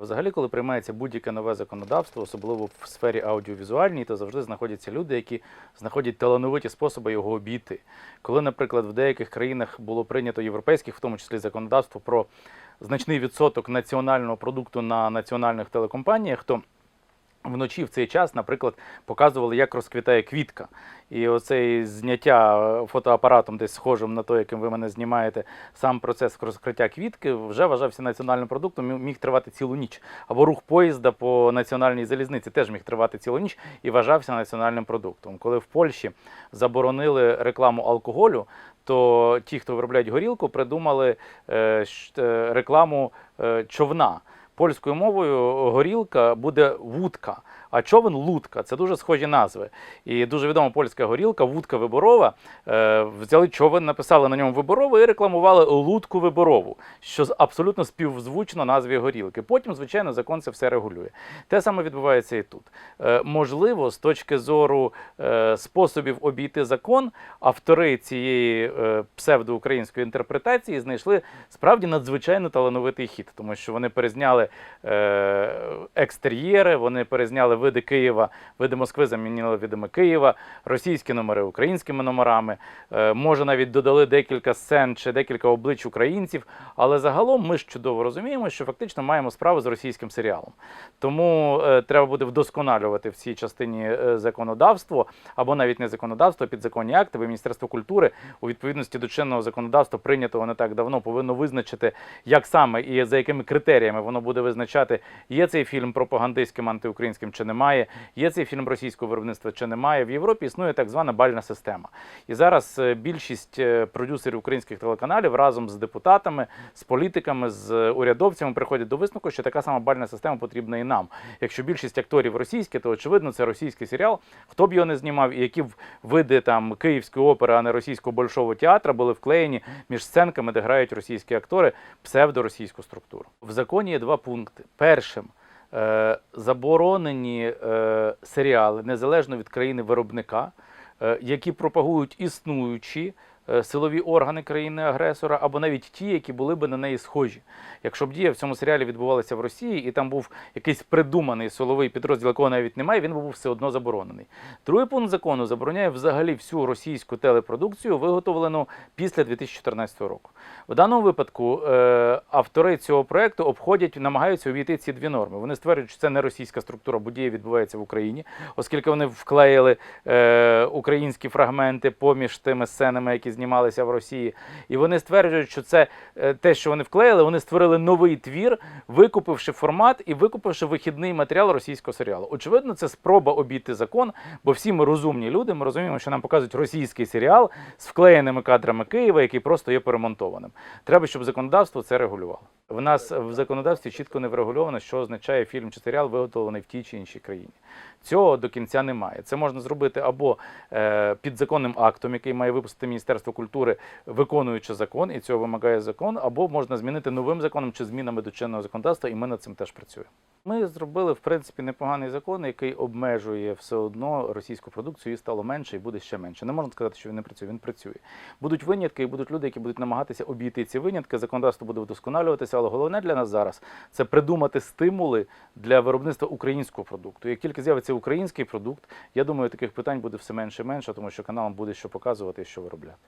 Взагалі, коли приймається будь-яке нове законодавство, особливо в сфері аудіовізуальній, то завжди знаходяться люди, які знаходять талановиті способи його обійти. Коли, наприклад, в деяких країнах було прийнято європейських, в тому числі законодавство про значний відсоток національного продукту на національних телекомпаніях, то Вночі в цей час, наприклад, показували, як розквітає квітка. І оцей зняття е, фотоапаратом, десь схожим на той, яким ви мене знімаєте, сам процес розкриття квітки вже вважався національним продуктом, міг тривати цілу ніч. Або рух поїзда по національній залізниці теж міг тривати цілу ніч і вважався національним продуктом. Коли в Польщі заборонили рекламу алкоголю, то ті, хто виробляють горілку, придумали е, е, рекламу човна. Польською мовою горілка буде вудка, а човен лудка. Це дуже схожі назви. І дуже відома польська горілка, вудка виборова. Е, взяли човен, написали на ньому виборову і рекламували лудку виборову, що абсолютно співзвучно назві горілки. Потім, звичайно, закон це все регулює. Те саме відбувається і тут. Е, можливо, з точки зору е, способів обійти закон, автори цієї псевдоукраїнської інтерпретації знайшли справді надзвичайно талановитий хід, тому що вони перезняли екстер'єри, вони перезняли види Києва, види Москви замінили видами Києва, російські номери українськими номерами. Е, може, навіть додали декілька сцен чи декілька облич українців. Але загалом ми ж чудово розуміємо, що фактично маємо справу з російським серіалом. Тому е, треба буде вдосконалювати в цій частині е, законодавство або навіть не законодавство, а підзаконні акти. Бо Міністерство культури у відповідності до чинного законодавства, прийнятого не так давно, повинно визначити, як саме і за якими критеріями воно буде визначати, є цей фільм пропагандистським антиукраїнським чи немає, є цей фільм російського виробництва чи немає. В Європі існує так звана бальна система. І зараз е, більшість е, продюсерів українських телеканалів разом з депутатами, з політиками, з урядовцями приходять до висновку, що така сама бальна система потрібна і нам. Якщо більшість акторів російські, то очевидно це російський серіал. Хто б його не знімав, і які види там київської опери, а не російського большого театра були вклеєні між сценками, де грають російські актори, псевдоросійську структуру. В законі є два пункти. Першим заборонені е, серіали незалежно від країни виробника, е, які пропагують існуючі е, силові органи країни-агресора, або навіть ті, які були би на неї схожі. Якщо б дія в цьому серіалі відбувалася в Росії, і там був якийсь придуманий силовий підрозділ, якого навіть немає, він був все одно заборонений. Другий пункт закону забороняє взагалі всю російську телепродукцію, виготовлену після 2014 року. В даному випадку е, автори цього проекту обходять, намагаються обійти ці дві норми. Вони стверджують, що це не російська структура, бо дія відбувається в Україні, оскільки вони вклеїли е, українські фрагменти поміж тими сценами, які знімалися в Росії. І вони стверджують, що це е, те, що вони вклеїли, вони створили новий твір, викупивши формат і викупивши вихідний матеріал російського серіалу. Очевидно, це спроба обійти закон, бо всі ми розумні люди. Ми розуміємо, що нам показують російський серіал з вклеєними кадрами Києва, який просто є перемонтованим. Треба, щоб законодавство це регулювало. В нас в законодавстві чітко не врегульовано, що означає фільм чи серіал, виготовлений в тій чи іншій країні. Цього до кінця немає. Це можна зробити або е, підзаконним актом, який має випустити Міністерство культури, виконуючи закон, і цього вимагає закон, або можна змінити новим законом чи змінами до чинного законодавства, і ми над цим теж працюємо. Ми зробили в принципі непоганий закон, який обмежує все одно російську продукцію, її стало менше і буде ще менше. Не можна сказати, що він не працює. Він працює. Будуть винятки, і будуть люди, які будуть намагатися обійти ці винятки. Законодавство буде вдосконалюватися, але головне для нас зараз це придумати стимули для виробництва українського продукту. Як тільки з'явиться український продукт, я думаю, таких питань буде все менше і менше, тому що каналам буде що показувати і що виробляти.